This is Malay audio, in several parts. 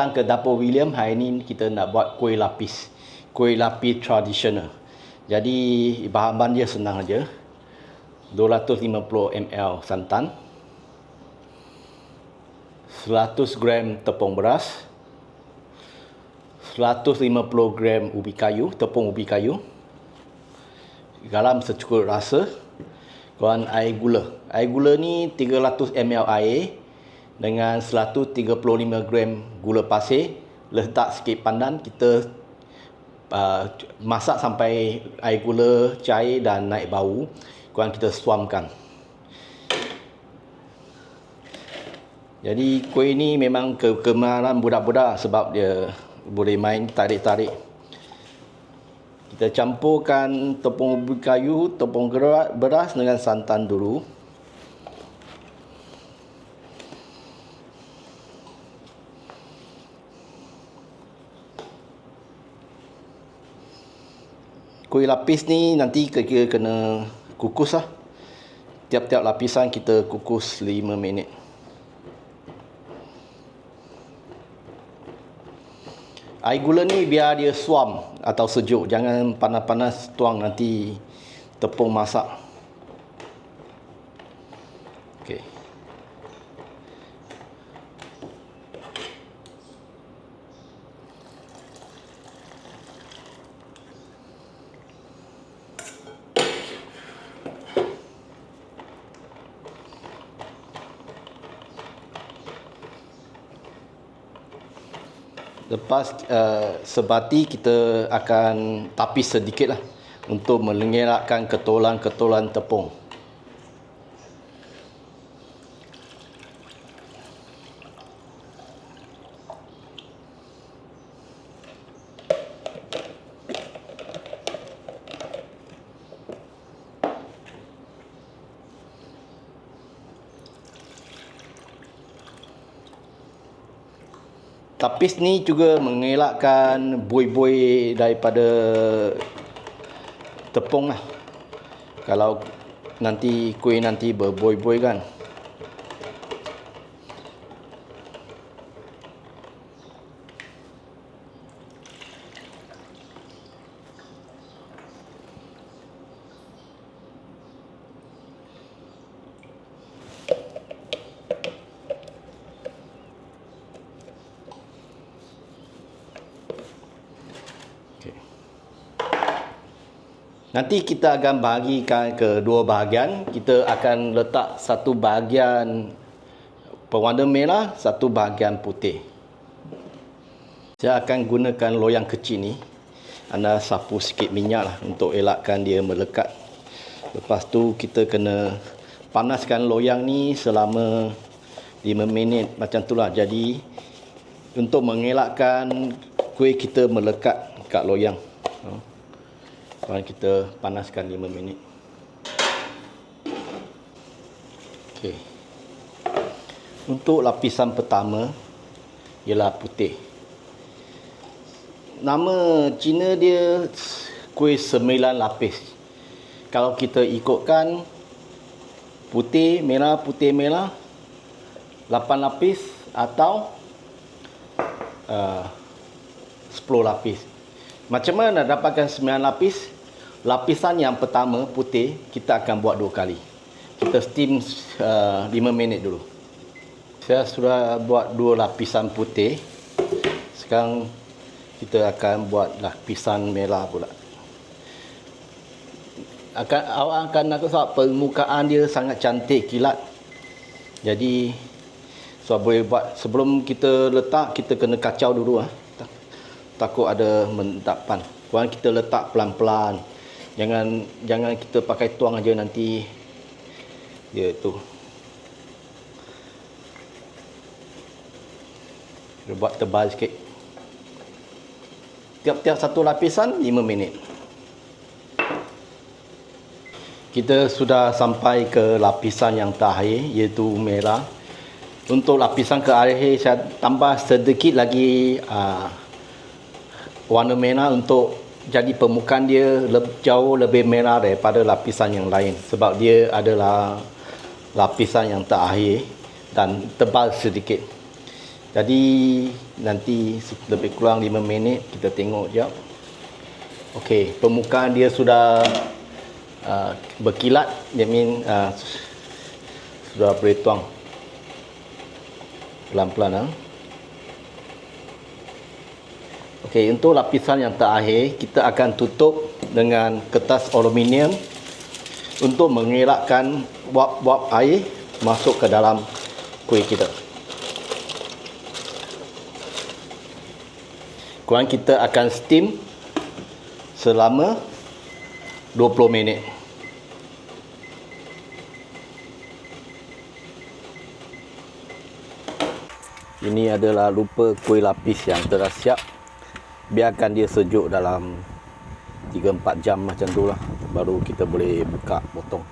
datang ke dapur William. Hari ini kita nak buat kuih lapis. Kuih lapis tradisional. Jadi bahan-bahan dia senang aja. 250 ml santan. 100 gram tepung beras. 150 gram ubi kayu, tepung ubi kayu. Garam secukup rasa. Kemudian air gula. Air gula ni 300 ml air dengan 135 gram gula pasir letak sikit pandan kita uh, masak sampai air gula cair dan naik bau kemudian kita suamkan jadi kuih ni memang kegemaran budak-budak sebab dia boleh main tarik-tarik kita campurkan tepung kayu, tepung beras dengan santan dulu. Kuih lapis ni nanti kira kena kukus lah. Tiap-tiap lapisan kita kukus 5 minit. Air gula ni biar dia suam atau sejuk. Jangan panas-panas tuang nanti tepung masak. Lepas uh, sebati kita akan tapis sedikit lah untuk mengelakkan ketolan-ketolan tepung. Tapis ni juga mengelakkan buih-buih daripada tepung lah. Kalau nanti kuih nanti berbuih-buih kan. Nanti kita akan bahagikan ke dua bahagian. Kita akan letak satu bahagian pewarna merah, satu bahagian putih. Saya akan gunakan loyang kecil ni. Anda sapu sikit minyak lah untuk elakkan dia melekat. Lepas tu kita kena panaskan loyang ni selama 5 minit macam tu lah. Jadi untuk mengelakkan kuih kita melekat kat loyang. Sekarang kita panaskan 5 minit. Okey. Untuk lapisan pertama ialah putih. Nama Cina dia kuih sembilan lapis. Kalau kita ikutkan putih, merah, putih, merah, lapan lapis atau uh, sepuluh lapis. Macam mana dapatkan 9 lapis? Lapisan yang pertama putih kita akan buat dua kali. Kita steam uh, 5 minit dulu. Saya sudah buat dua lapisan putih. Sekarang kita akan buat lapisan merah pula. Akan awak akan nak sebab permukaan dia sangat cantik kilat. Jadi so boleh buat sebelum kita letak kita kena kacau dulu ah takut ada mendapan. Kuan kita letak pelan-pelan. Jangan jangan kita pakai tuang aja nanti dia tu. Kita buat tebal sikit. Tiap-tiap satu lapisan 5 minit. Kita sudah sampai ke lapisan yang terakhir iaitu merah. Untuk lapisan ke akhir saya tambah sedikit lagi uh, warna merah untuk jadi permukaan dia lebih, jauh lebih merah daripada lapisan yang lain sebab dia adalah lapisan yang terakhir dan tebal sedikit Jadi nanti lebih kurang 5 minit kita tengok jap. Okey, permukaan dia sudah uh, berkilat, that mean uh, sudah boleh tuang. Pelan-pelan ah. Okey, untuk lapisan yang terakhir, kita akan tutup dengan kertas aluminium untuk mengelakkan wap-wap air masuk ke dalam kuih kita. Kemudian kita akan steam selama 20 minit. Ini adalah lupa kuih lapis yang telah siap. Biarkan dia sejuk dalam 3-4 jam macam tu lah. Baru kita boleh buka potong.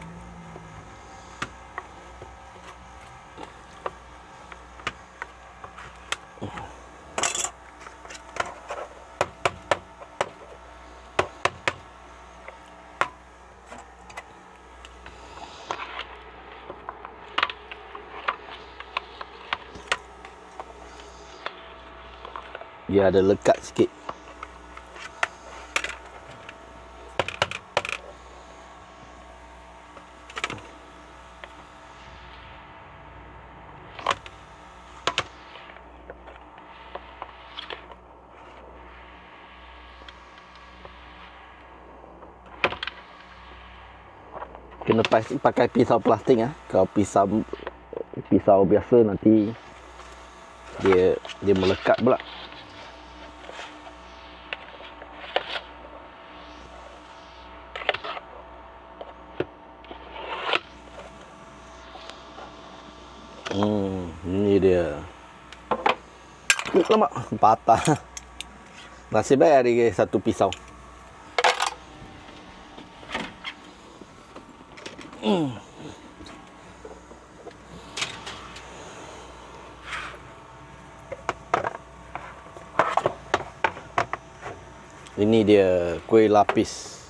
dia ada lekat sikit kena pakai pisau plastik ah. Kalau pisau pisau biasa nanti dia dia melekat pula. Hmm, ini dia. Lama patah. Nasib baik ada satu pisau. Ini dia kuih lapis.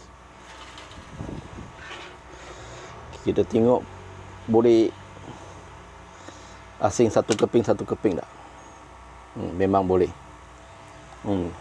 Kita tengok boleh asing satu keping satu keping tak? Hmm, memang boleh. Hmm.